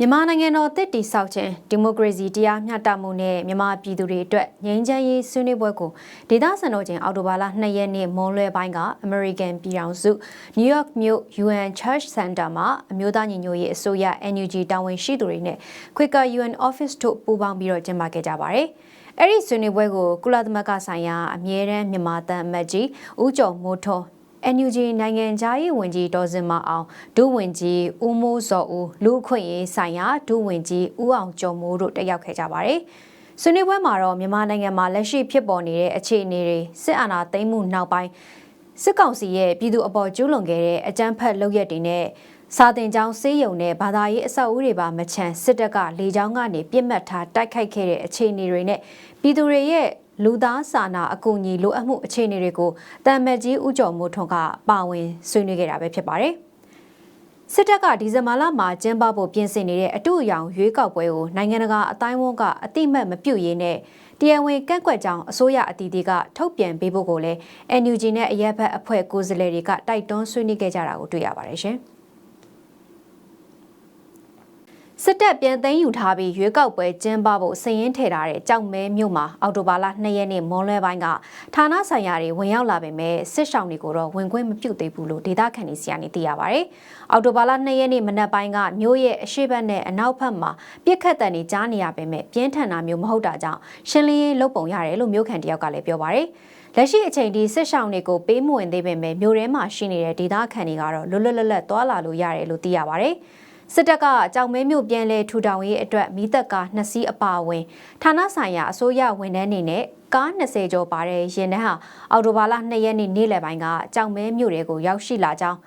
မြန်မာနိုင်ငံတော်တစ်တီဆောက်ခြင်းဒီမိုကရေစီတရားမျှတမှုနဲ့မြန်မာပြည်သူတွေအတွက်ငြိမ်းချမ်းရေးဆွေးနွေးပွဲကိုဒေသစံတော်ချိန်အောက်တိုဘာလ2ရက်နေ့မွန်းလွဲပိုင်းက American ပြည်ထောင်စု New York မြို့ UN Church Center မှာအမျိုးသားညီညွတ်ရေးအစိုးရ NUG တာဝန်ရှိသူတွေနဲ့ Quaker UN Office တို့ပူးပေါင်းပြီးတော့ကျင်းပခဲ့ကြပါတယ်။အဲ့ဒီဆွေးနွေးပွဲကိုကုလသမဂ္ဂဆိုင်ရာအမြဲတမ်းမြန်မာတန်အမတ်ကြီးဦးကျော်မိုးထွန်း NUG နိုင်ငံသားရေးဝန်ကြီးဒေါ်စင်မအောင်ဒုဝန်ကြီးဦးမိုးစောဦးလူအခွင့်ရေးဆိုင်ရာဒုဝန်ကြီးဦးအောင်ကျော်မိုးတို့တက်ရောက်ခဲ့ကြပါတယ်။ဆွေးနွေးပွဲမှာတော့မြန်မာနိုင်ငံမှာလက်ရှိဖြစ်ပေါ်နေတဲ့အခြေအနေတွေစစ်အာဏာသိမ်းမှုနောက်ပိုင်းစစ်ကောင်စီရဲ့ပြည်သူအပေါ်ကျူးလွန်ခဲ့တဲ့အကြမ်းဖက်လုပ်ရက်တွေနဲ့စာတင်ကျောင်းစေးရုံနဲ့ဘာသာရေးအဆောက်အဦတွေပါမချန်စစ်တပ်ကလေကြောင်းကနေပြစ်မှတ်ထားတိုက်ခိုက်ခဲ့တဲ့အခြေအနေတွေနဲ့ပြည်သူတွေရဲ့ လူသားစာနာအကူအညီလိုအပ်မှုအခြေအနေတွေကိုတမ်မတ်ကြီးဦးကျော်မိုးထွန်းကပါဝင်ဆွေးနွေးခဲ့တာပဲဖြစ်ပါတယ်။စစ်တပ်ကဒီဇင်ဘာလမှာကျင်းပဖို့ပြင်ဆင်နေတဲ့အတူအယောင်ရွေးကောက်ပွဲကိုနိုင်ငံတကာအတိုင်းအဝန်ကအတိမတ်မပြုတ်ရင်းနဲ့တရားဝင်ကန့်ကွက်ကြောင်းအစိုးရအတီးတီကထုတ်ပြန်ပေးဖို့ကိုလည်း NUG နဲ့အရက်ဘက်အဖွဲ့ကိုယ်စားလှယ်တွေကတိုက်တွန်းဆွေးနွေးခဲ့ကြတာကိုတွေ့ရပါတယ်ရှင်။ စစ်တပ်ပြန်သိမ်းယူထားပြီးရွေးကောက်ပွဲကျင်းပဖို့စည်ရင်းထည့်ထားတဲ့ကြောက်မဲမြို့မှာအော်တိုဘာလ2ရက်နေ့မွန်းလွဲပိုင်းကဌာနဆိုင်ရာတွေဝင်ရောက်လာပေမဲ့စစ်ဆောင်တွေကိုတော့ဝင်ခွင့်မပြုသေးဘူးလို့ဒေသခံတွေစီကနေသိရပါဗျ။အော်တိုဘာလ2ရက်နေ့မနက်ပိုင်းကမြို့ရဲ့အရှိတ်ဘက်နဲ့အနောက်ဘက်မှာပြစ်ခတ်တံတွေကြားနေရပေမဲ့ပြင်းထန်တာမျိုးမဟုတ်တာကြောင့်ရှင်းလင်းရေးလုပ်ပုံရတယ်လို့မြို့ခံတယောက်ကလည်းပြောပါဗျ။လက်ရှိအချိန်ဒီစစ်ဆောင်တွေကိုပေးမဝင်သေးပေမဲ့မြို့ထဲမှာရှိနေတဲ့ဒေသခံတွေကတော့လွတ်လွတ်လပ်လပ်သွားလာလို့ရတယ်လို့သိရပါဗျ။ စစ်တပ်ကကြောင်မဲမြို့ပြန်လဲထူထောင်ရေးအတွက်မိသက်ကားနှစ်စီးအပါအဝင်ဌာနဆိုင်ရာအစိုးရဝန်ထမ်းတွေနဲ့ကား20ကျော်ပါတဲ့ရင်နှန်းဟာအော်တိုဘာလ2ရက်နေ့နေ့လယ်ပိုင်းကကြောင်မဲမြို့တွေကိုရောက်ရှိလာကြောင်း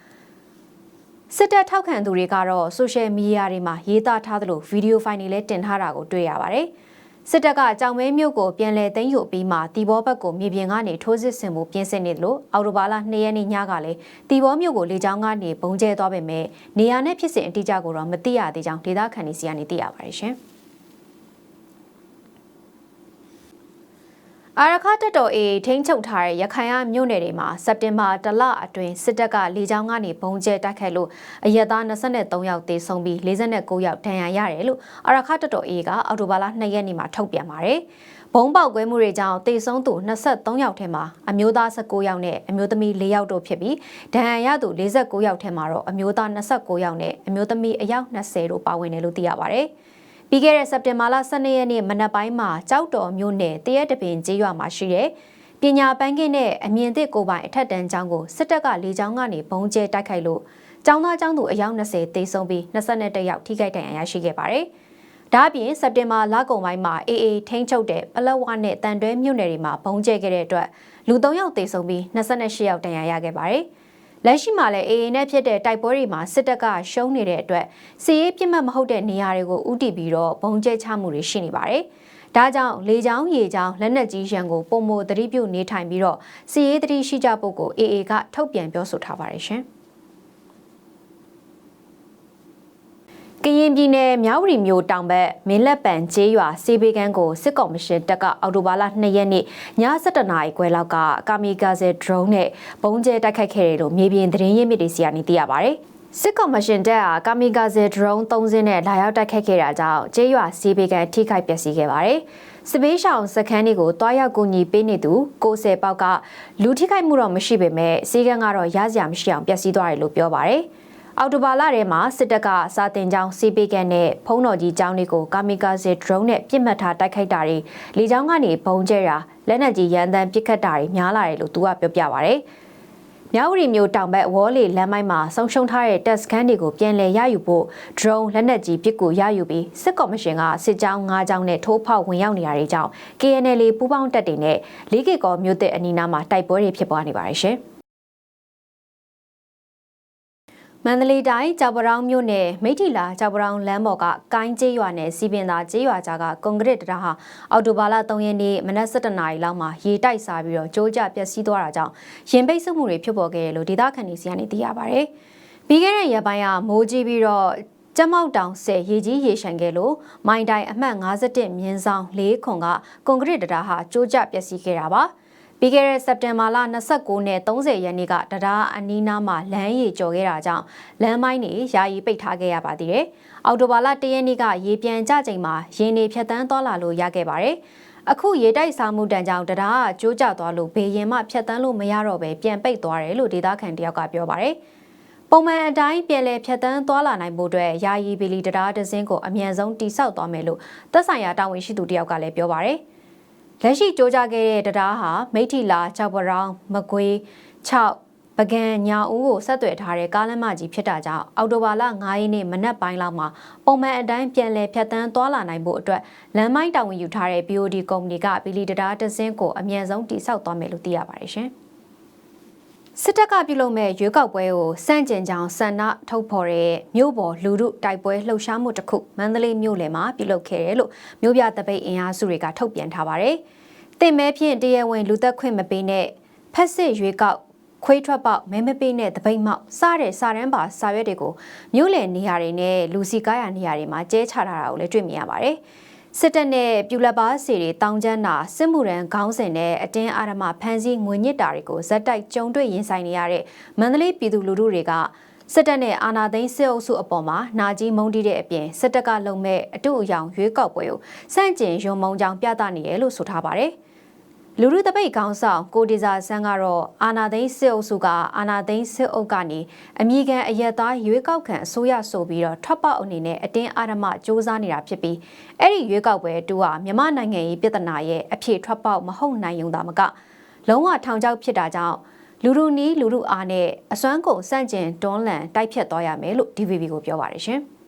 စစ်တပ်ထောက်ခံသူတွေကတော့ဆိုရှယ်မီဒီယာတွေမှာရေးသားထားသလိုဗီဒီယိုဖိုင်တွေလည်းတင်ထားတာကိုတွေ့ရပါတယ်။ စစ်တပ်ကကြောင်မဲမြို့ကိုပြန်လည်သိမ်းယူပြီးမှတီဘောဘက်ကိုမြေပြင်ကနေထိုးစစ်ဆင်မှုပြင်ဆင်နေတယ်လို့အော်တိုဘာလ2ရက်နေ့ညကလည်းတီဘောမြို့ကိုလေကြောင်းကနေဘုံကျဲသွားပေမဲ့နေရာနဲ့ဖြစ်စဉ်အတိအကျကိုတော့မသိရသေးကြောင်းဒေသခံတွေစီကနေသိရပါတယ်ရှင်။ အာရခတက်တော်အေထိန်းချုပ်ထားတဲ့ရခိုင်ရမြို့နယ်တွေမှာစက်တင်ဘာတလအတွင်းစစ်တပ်ကလေကြောင်းကနေဘုံကျဲတိုက်ခိုက်လို့အရက်သား23ယောက်သေဆုံးပြီး49ယောက်ဒဏ်ရာရတယ်လို့အာရခတက်တော်အေကအော်တိုဘာလ2ရက်နေ့မှာထုတ်ပြန်ပါတယ်။ဘုံပေါက်ကွဲမှုတွေကြောင့်သေဆုံးသူ23ယောက်ထဲမှာအမျိုးသား19ယောက်နဲ့အမျိုးသမီး4ယောက်တို့ဖြစ်ပြီးဒဏ်ရာရသူ49ယောက်ထဲမှာတော့အမျိုးသား29ယောက်နဲ့အမျိုးသမီးအယောက်20တို့ပါဝင်တယ်လို့သိရပါတယ်။ ပြီးခဲ့တဲ့စက်တင်ဘာလ12ရက်နေ့မနက်ပိုင်းမှာကြောက်တော်မြို့နယ်တရက်တပင်ကျေးရွာမှာရှိတဲ့ပညာပန်းကင်းနဲ့အမြင့်သစ်ကိုပိုင်အထက်တန်းကျောင်းကိုစစ်တပ်ကလေကြောင်းကနေဘုံကျဲတိုက်ခိုက်လို့ကျောင်းသားကျောင်းသူအယောက်20သေဆုံးပြီး22ယောက်ထိခိုက်ဒဏ်ရာရရှိခဲ့ပါတယ်။ဒါ့အပြင်စက်တင်ဘာလကုန်ပိုင်းမှာအေအေထိန်းချုပ်တဲ့ပလက်ဝနဲ့တန်တွဲမြို့နယ်တွေမှာဘုံကျဲခဲ့တဲ့အတွက်လူ3ယောက်သေဆုံးပြီး28ယောက်ဒဏ်ရာရခဲ့ပါတယ်။ လက်ရှိမှာလည်း AA နဲ့ဖြစ်တဲ့တိုက်ပွဲတွေမှာစစ်တပ်ကရှုံးနေတဲ့အတွက်စီးရေးပြစ်မှတ်မဟုတ်တဲ့နေရာတွေကိုဥတီပြီးတော့ဘုံကျဲချမှုတွေရှိနေပါတယ်။ဒါကြောင့်လေချောင်းရေချောင်းလက်နက်ကြီးရန်ကိုပုံမသတိပြုနေထိုင်ပြီးတော့စီးရေးသတိရှိကြဖို့ကို AA ကထုတ်ပြန်ပြောဆိုထားပါတယ်ရှင်။ ကရင်ပြည်နယ်မြောက်ရီမြို့တောင်ဘက်မင်းလက်ပံကျေးရွာစေဘေကန်းကိုစစ်ကော်မရှင်တပ်ကအော်တိုဘာလ2ရက်နေ့ည7:00နာရီခွဲလောက်ကကာမီကာဇယ် drone နဲ့ပုံကျဲတိုက်ခိုက်ခဲ့တယ်လို့မြေပြင်သတင်းရင်းမြစ်တွေစီကနေသိရပါဗျ။စစ်ကော်မရှင်တပ်ဟာကာမီကာဇယ် drone 3စင်းနဲ့လာရောက်တိုက်ခိုက်ခဲ့တာကြောင့်ကျေးရွာစေဘေကန်ထိခိုက်ပျက်စီးခဲ့ပါတယ်။စပေးရှောင်စခန်းတွေကိုတွားရောက်ကူညီပေးနေသူ60ပေါက်ကလူထိခိုက်မှုတော့မရှိပေမဲ့စီကန်းကတော့ရစရာမရှိအောင်ပျက်စီးသွားတယ်လို့ပြောပါတယ်။ အော်တိုဘာလထဲမှာစစ်တပ်ကစာတင်ကြောင်းစီပေးကန်နဲ့ဖုံးတော်ကြီးကျောင်းတွေကိုကာမီကာဇီဒရုန်းနဲ့ပြစ်မှတ်ထားတိုက်ခိုက်တာတွေလေကြောင်းကနေဘုံကျဲတာလက်နက်ကြီးရန်တမ်းပစ်ခတ်တာတွေများလာတယ်လို့သူကပြောပြပါဗျ။မြောက်ရီမျိုးတောင်ဘက်ဝေါ်လီလမ်းမိုင်းမှာဆုံးရှုံးထားတဲ့တပ်စခန်းတွေကိုပြန်လည်ရယူဖို့ drone လက်နက်ကြီးပစ်ကူရယူပြီးစစ်ကော်မရှင်ကစစ်ကြောင်း၅ကြောင်းနဲ့ထိုးဖောက်ဝင်ရောက်နေရတဲ့ကြောင့် KNL ပူးပေါင်းတပ်တွေနဲ့လေးကေကောမြို့တဲ့အနီးနားမှာတိုက်ပွဲတွေဖြစ်ပွားနေပါတယ်ရှင်။ မန္တလေးတိုင်းကြောက်ပရောင်းမြို့နယ်မိထီလာကြောက်ပရောင်းလမ်းပေါ်ကကိုင်းကျေးရွာနယ်စီပင်သာကျေးရွာကြားကကွန်ကရစ်တရားဟာအော်တိုဘာလ3ရက်နေ့မနက်7:00နာရီလောက်မှာရေတိုက်စားပြီးတော့ကျိုးကျပျက်စီးသွားတာကြောင့်ရင်ပိတ် sức မှုတွေဖြစ်ပေါ်ခဲ့တယ်လို့ဒေသခံတွေစီကနေသိရပါဗျ။ပြီးခဲ့တဲ့ရက်ပိုင်းကမိုးကြီးပြီးတော့ကျမောက်တောင်ဆယ်ရေကြီးရေရှမ်းခဲ့လို့မိုင်းတိုင်အမှတ်51မြင်းဆောင်၄ခွန်ကကွန်ကရစ်တရားဟာကျိုးကျပျက်စီးခဲ့တာပါ။ ပြီးခဲ့တဲ့စက်တင်ဘာလ29နဲ့30ရက်နေ့ကတရားအနီးနားမှာလမ်းရည်ကျော်ခဲ့တာကြောင့်လမ်းမိုင်းတွေယာယီပိတ်ထားခဲ့ရပါသေးတယ်။အော်တိုဘာလ1ရက်နေ့ကရေပြန်ကျချိန်မှာရင်းနေဖြတ်တန်းသွားလာလို့ရခဲ့ပါတယ်။အခုရေတိုက်စားမှုတန်ကြောင့်တရားကကျိုးကျသွားလို့ဘေရင်မှဖြတ်တန်းလို့မရတော့ပဲပြန်ပိတ်သွားတယ်လို့ဒေသခံတယောက်ကပြောပါတယ်။ပုံမှန်အတိုင်းပြည်လဲဖြတ်တန်းသွားလာနိုင်ဖို့အတွက်ယာယီဘီလီတရားဒဇင်းကိုအမြန်ဆုံးတိစောက်သွားမယ်လို့သက်ဆိုင်ရာတာဝန်ရှိသူတယောက်ကလည်းပြောပါတယ်။ လက်ရှိကြိုးကြခဲ့တဲ့တရားဟာမိထီလာကြောက်ပရောင်းမကွေး6ပကံညာဦးကိုဆက်သွယ်ထားတဲ့ကားလမ်းမကြီးဖြစ်တာကြောင့်အော်တိုဘာလ9ရက်နေ့မနက်ပိုင်းလောက်မှာပုံမှန်အတိုင်းပြန်လည်ဖြတ်တန်းသွားလာနိုင်ဖို့အတွက်လမ်းမိုင်းတာဝန်ယူထားတဲ့ BOD ကုမ္ပဏီကပီလီတရားတစင်းကိုအမြန်ဆုံးတိစောက်သွားမယ်လို့သိရပါတယ်ရှင်။ စစ်တပ်ကပြုလုပ်မဲ့ရွေးကောက်ပွဲကိုစန့်ကျင်ကြောင်ဆန္ဒထုတ်ဖော်တဲ့မြို့ပေါ်လူထုတိုက်ပွဲလှုပ်ရှားမှုတစ်ခုမန္တလေးမြို့လယ်မှာပြုလုပ်ခဲ့တယ်လို့မြို့ပြတပိတ်အင်အားစုတွေကထုတ်ပြန်ထားပါတယ်။တင်မဲဖြင့်တရားဝင်လူသက်ခွင့်မပေးနဲ့ဖက်စစ်ရွေးကောက်ခွေးထွက်ပေါက်မဲမပေးနဲ့တပိတ်မောက်စတဲ့စာရန်ပါစာရွက်တွေကိုမြို့လယ်နေရာတွေနဲ့လူစီကားရနေရာတွေမှာကျဲချထားတာကိုလည်းတွေ့မြင်ရပါတယ်။ စစ်တပ်နဲ့ပြူလက်ပါစီတွေတောင်ကျမ်းတာစစ်မှုရန်ခေါင်းစဉ်နဲ့အတင်းအာရမဖမ်းဆီးငွေညစ်တာတွေကိုဇက်တိုက်ကြုံတွေ့ရင်ဆိုင်နေရတဲ့မန္တလေးပြည်သူလူထုတွေကစစ်တပ်နဲ့အာဏာသိမ်းစစ်အုပ်စုအပေါ်မှာနာကြီးမုန်းတီးတဲ့အပြင်စစ်တပ်ကလုံမဲ့အတူအယောင်ရွေးကောက်ပွဲကိုစန့်ကျင်ရုံမုံကြောင်ပြသနေရလို့ဆိုထားပါတယ်။ လူလူတပိတ်ကောင်းဆောင်ကိုဒီဇာဆန်းကတော့အာနာသိန်းစစ်အုပ်စုကအာနာသိန်းစစ်အုပ်ကနေအမိခံအရက်သားရွေးကောက်ခံအစိုးရဆိုပြီးတော့ထွက်ပေါက်အနေနဲ့အတင်းအာရမစ조사နေတာဖြစ်ပြီးအဲ့ဒီရွေးကောက်ပွဲတူဟာမြန်မာနိုင်ငံရေးပြည်ထနာရဲ့အဖြစ်ထွက်ပေါက်မဟုတ်နိုင်ုံသာမကလုံးဝထောင်ချောက်ဖြစ်တာကြောင့်လူလူနီးလူလူအားနဲ့အစွမ်းကုန်စန့်ကျင်တွန်းလှန်တိုက်ဖြတ်သွားရမယ်လို့ DVB ကိုပြောပါတယ်ရှင်။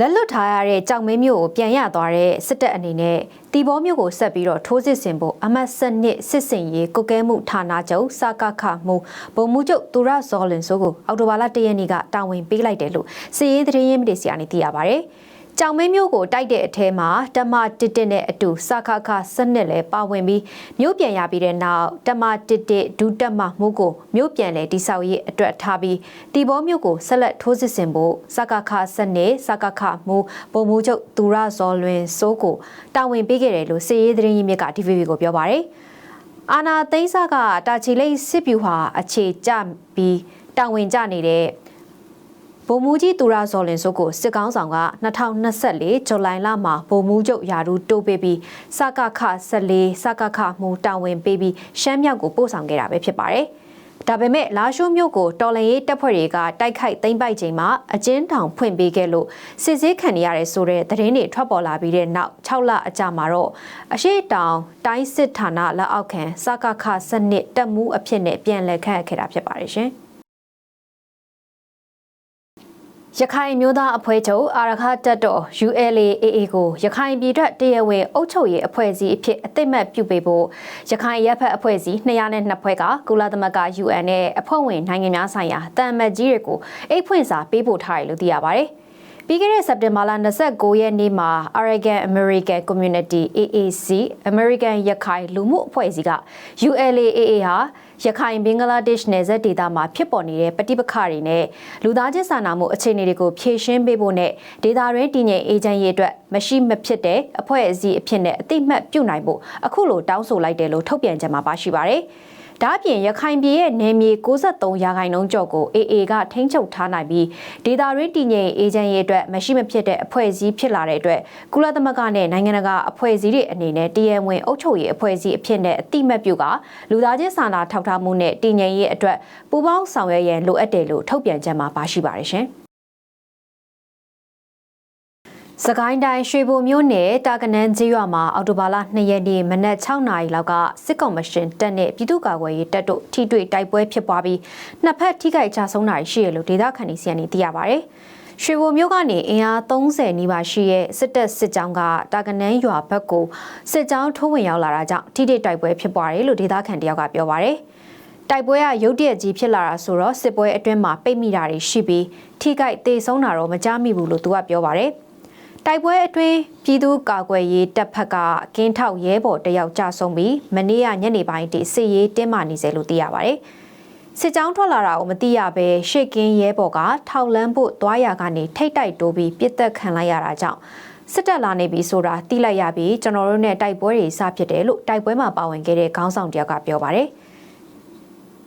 လက်လွတ်ထားရတဲ့ကြောင်မင်းမျိုးကိုပြန်ရသွားတဲ့စစ်တပ်အနေနဲ့တီဘောမျိုးကိုဆက်ပြီးတော့ထိုးစစ်ဆင်ဖို့အမတ်စနစ်စစ်စင်ရေးကုကဲမှုဌာနချုပ်စကခမှုဗိုလ်မှူးချုပ်သူရဇော်လင်ဆိုကိုအော်တိုဘာလ၁ရက်နေ့ကတာဝန်ပေးလိုက်တယ်လို့စီရေးသတင်းရင်းမြစ်စီကနေသိရပါဗျ။ ကြောင်မင်းမျိုးကိုတိုက်တဲ့အထဲမှာတမတစ်တစ်နဲ့အတူစခခစနစ်လည်းပါဝင်ပြီးမျိုးပြန်ရပြီးတဲ့နောက်တမတစ်တစ်ဒုတက်မမှုကိုမျိုးပြန်လေတိဆောက်ရေးအတွက်ထားပြီးတီဘောမျိုးကိုဆက်လက်ထိုးစစ်ဆင်ဖို့စခခစနစ်စခခမှုပုံမှုချုပ်သူရဇော်လွင်စိုးကိုတာဝန်ပေးခဲ့တယ်လို့စီရေးသတင်းရင်းမြစ်က DVB ကိုပြောပါတယ်အာနာသိန်းစကတာချီလိတ်စစ်ဗျူဟာအခြေကျပြီးတာဝန်ကျနေတဲ့ ဗိုလ်မှူးကြီးသူရဇော်လင်စုကိုစစ်ကောင်းဆောင်က2024ဇူလိုင်လမှာဗိုလ်မှူးချုပ်ယာရူတိုးပေးပြီးစကခ14စကခမှုတာဝန်ပေးပြီးရှမ်းမြောက်ကိုပို့ဆောင်ခဲ့တာပဲဖြစ်ပါတယ်။ဒါပေမဲ့လာရှိုးမြို့ကိုတော်လန်ရေးတပ်ဖွဲ့တွေကတိုက်ခိုက်သိမ်းပိုက်ချိန်မှာအကျဉ်းထောင်ဖွင့်ပေးခဲ့လို့စစ်ဆေးခံရတဲ့ဆိုတဲ့သတင်းတွေထွက်ပေါ်လာပြီးတဲ့နောက်6လအကြာမှာတော့အရှိတောင်တိုင်းစစ်ဌာနလက်အောက်ခံစကခစနစ်တပ်မှုအဖြစ်နဲ့ပြန်လည်ခန့်အပ်ခဲ့တာဖြစ်ပါတယ်ရှင်။ ရခိုင်မျိုးသားအဖွဲ့ချုပ်အာရခတက်တော် ULAAA ကိုရခိုင်ပြည်ထွက်တရားဝင်အုပ်ချုပ်ရေးအဖွဲ့အစည်းအဖြစ်အသိမှတ်ပြုပေးဖို့ရခိုင်ရပ်ဖက်အဖွဲ့အစည်း202ဖွဲ့ကကုလသမဂ္ဂ UN နဲ့အဖွဲ့ဝင်နိုင်ငံများဆိုင်ရာတန်မတ်ကြီးတွေကိုအိတ်ဖွင့်စာပေးပို့ထားတယ်လို့သိရပါတယ်။ပြီးခဲ့တဲ့စက်တင်ဘာလ29ရက်နေ့မှာ Aragon American Community AAC American ရခိုင်လူမှုအဖွဲ့အစည်းက ULAAA ဟာ ရခိုင်ဘင်္ဂလားဒေ့ရှ်နယ်စပ်ဒေသမှာဖြစ်ပေါ်နေတဲ့ပဋိပက္ခတွေနဲ့လူသားချင်းစာနာမှုအခြေအနေတွေကိုဖြေရှင်းပေးဖို့နဲ့ဒေသတွင်းတည်ငြိမ်အေးချမ်းရေးအတွက်မရှိမဖြစ်တဲ့အဖွဲ့အစည်းအဖြစ်နဲ့အတိမတ်ပြုနိုင်ဖို့အခုလိုတောင်းဆိုလိုက်တယ်လို့ထုတ်ပြန်ကြမှာပါရှိပါတယ်။ ဒါအပြင်ရခိုင်ပြည်ရဲ့နယ်မြေ63ရာခိုင်နှုန်းကျော်ကို AA ကထိန်းချုပ်ထားနိုင်ပြီးဒေသတွင်းတည်ငြိမ်အေဂျင့်ရေးအတွက်မရှိမဖြစ်တဲ့အဖွဲ့အစည်းဖြစ်လာတဲ့အတွက်ကုလသမဂ္ဂနဲ့နိုင်ငံတကာအဖွဲ့အစည်းတွေအနေနဲ့တည်ရန်ဝင်အုပ်ချုပ်ရေးအဖွဲ့အစည်းအဖြစ်နဲ့အတိမတ်ပြုကလူသားချင်းစာနာထောက်ထားမှုနဲ့တည်ငြိမ်ရေးအတွက်ပူးပေါင်းဆောင်ရွက်ရန်လိုအပ်တယ်လို့ထုတ်ပြန်ချက်မှာပါရှိပါတယ်ရှင်။ စကိုင်းတိုင်းရွှေဘိုမြို့နယ်တာကနန်းကျေးရွာမှာအော်တိုဘာလ2ရက်နေ့မနက်6နာရီလောက်ကစစ်ကောင်မရှင်တပ်နဲ့ပြည်သူ့ကာကွယ်ရေးတပ်တို့ထိတွေ့တိုက်ပွဲဖြစ်ပွားပြီးနှစ်ဖက်ထိခိုက်ကြဆုံးတာရှိရလို့ဒေသခံတွေစီကနေသိရပါဗျ။ရွှေဘိုမြို့ကနေအင်အား30နီးပါးရှိရဲ့စစ်တပ်စစ်ကြောင်းကတာကနန်းရွာဘက်ကိုစစ်ကြောင်းထိုးဝင်ရောက်လာတာကြောင့်ထိတွေ့တိုက်ပွဲဖြစ်ပွားတယ်လို့ဒေသခံတယောက်ကပြောပါဗျ။တိုက်ပွဲကရုတ်တရက်ကြီးဖြစ်လာတာဆိုတော့စစ်ပွဲအတွင်းမှာပိတ်မိတာတွေရှိပြီးထိခိုက်ဒေဆုံးတာတော့မကြားမိဘူးလို့သူကပြောပါတယ်။ တိုက်ပွဲအတွင်းပြည်သူ့ကာကွယ်ရေးတပ်ဖက်ကကင်းထောက်ရဲဘော်တယောက်ကြဆုံးပြီးမနေ့ကညနေပိုင်းတိစစ်ရေးတင်းမာနေစေလို့သိရပါတယ်။စစ်ကြောင်းထွက်လာတာကိုမသိရဘဲရှေ့ကင်းရဲဘော်ကထောက်လန်းဖို့သွားရကနေထိတ်တိုက်တိုးပြီးပြစ်တက်ခံလိုက်ရတာကြောင့်စစ်တပ်လာနေပြီဆိုတာသိလိုက်ရပြီးကျွန်တော်တို့နဲ့တိုက်ပွဲတွေစဖြစ်တယ်လို့တိုက်ပွဲမှာပါဝင်ခဲ့တဲ့ခေါင်းဆောင်တယောက်ကပြောပါတယ်။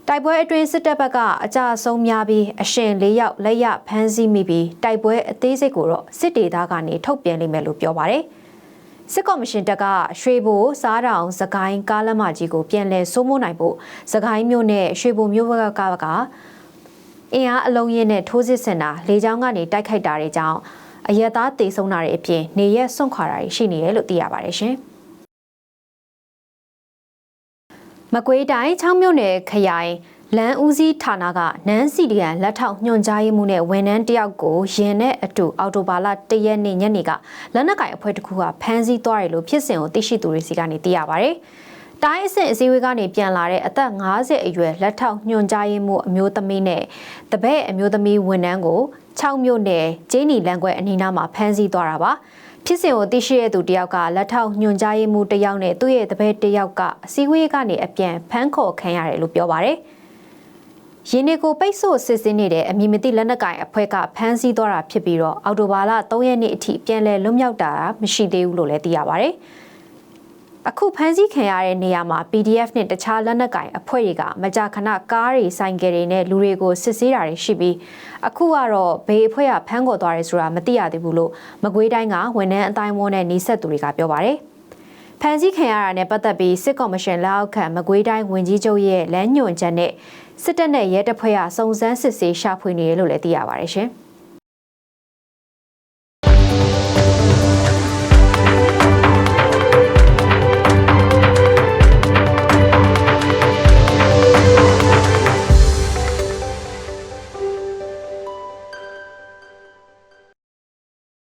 တိုက်ပွဲအတွင်းစစ်တပ်ဘက်ကအကြအဆုံးများပြီးအရှင်၄ယောက်လက်ရဖမ်းဆီးမိပြီးတိုက်ပွဲအသေးစိတ်ကိုတော့စစ်ဒေသကနေထုတ်ပြန်လိမ့်မယ်လို့ပြောပါတယ်။စစ်ကော်မရှင်တပ်ကရွှေဘိုစားတောင်စကိုင်းကားလမ်းမကြီးကိုပြန်လည်စိုးမိုးနိုင်ဖို့စကိုင်းမြို့နဲ့ရွှေဘိုမြို့ဘက်ကကအင်အားအလုံးရင်းနဲ့ထိုးစစ်ဆင်တာလေကြောင်းကနေတိုက်ခိုက်တာတွေကြောင့်အရက်သားတေဆုံးတာတွေအပြင်နေရက်စွန့်ခွာတာတွေရှိနေတယ်လို့သိရပါတယ်ရှင်။ မကွေးတိုင်းချောင်းမြို့နယ်ခရိုင်လန်ဦးစီးဌာနကနန်းစီဒီယန်လက်ထောက်ညွှန်ကြားရေးမှူးနဲ့ဝန်ထမ်းတယောက်ကိုရင်နဲ့အတူအော်တိုဘာလ၁ရက်နေ့ညနေကလက်နက်ကင်အဖွဲ့တစ်ခုကဖမ်းဆီးသွားတယ်လို့ဖြစ်စဉ်ကိုသိရှိသူတွေစီကနေသိရပါဗျ။တိုင်းအဆင့်အစည်းအဝေးကနေပြန်လာတဲ့အသက်50အရွယ်လက်ထောက်ညွှန်ကြားရေးမှူးအမျိုးသမီးနဲ့တပည့်အမျိုးသမီးဝန်ထမ်းကို6မြို့နယ်ကျင်းနီလန်ခွဲအနီးနားမှာဖမ်းဆီးသွားတာပါ ဖြစ်စဉ်ကိုသိရှိရသူတယောက်ကလက်ထောက်ညွှန်ကြားရေးမှူးတယောက်နဲ့သူ့ရဲ့တပည့်တယောက်ကအစည်းအဝေးကနေအပြန်ဖမ်းခေါ်ခံရတယ်လို့ပြောပါတယ်ရင်းနေကိုပိတ်ဆို့စစ်စင်းနေတဲ့အမည်မသိလက်နက်ကင်အဖွဲ့ကဖမ်းဆီးသွားတာဖြစ်ပြီးတော့အော်တိုဘာလ3ရက်နေ့အထိပြန်လည်လွတ်မြောက်တာမရှိသေးဘူးလို့လည်းသိရပါဗျ။ အခုဖမ်းဆီးခံရတဲ့နေရာမှာ PDF နဲ့တခြားလက်နက်ကင်အဖွဲ့တွေကမကြာခဏကားတွေဆိုင်ကယ်တွေနဲ့လူတွေကိုစစ်ဆေးတာတွေရှိပြီးအခုကတော့ဘေးအဖွဲ့ကဖမ်းခေါ်သွားတယ်ဆိုတာမသိရသေးဘူးလို့မကွေးတိုင်းကဝန်ထမ်းအတိုင်းဝန်းနဲ့နှိဆက်သူတွေကပြောပါတယ်။ဖမ်းဆီးခံရတာနဲ့ပတ်သက်ပြီးစစ်ကော်မရှင်လက်အောက်ခံမကွေးတိုင်းဝန်ကြီးချုပ်ရဲ့လမ်းညွှန်ချက်နဲ့စစ်တပ်နဲ့ရဲတပ်ဖွဲ့ကစုံစမ်းစစ်ဆေးရှာဖွေနေတယ်လို့လည်းသိရပါတယ်ရှင်။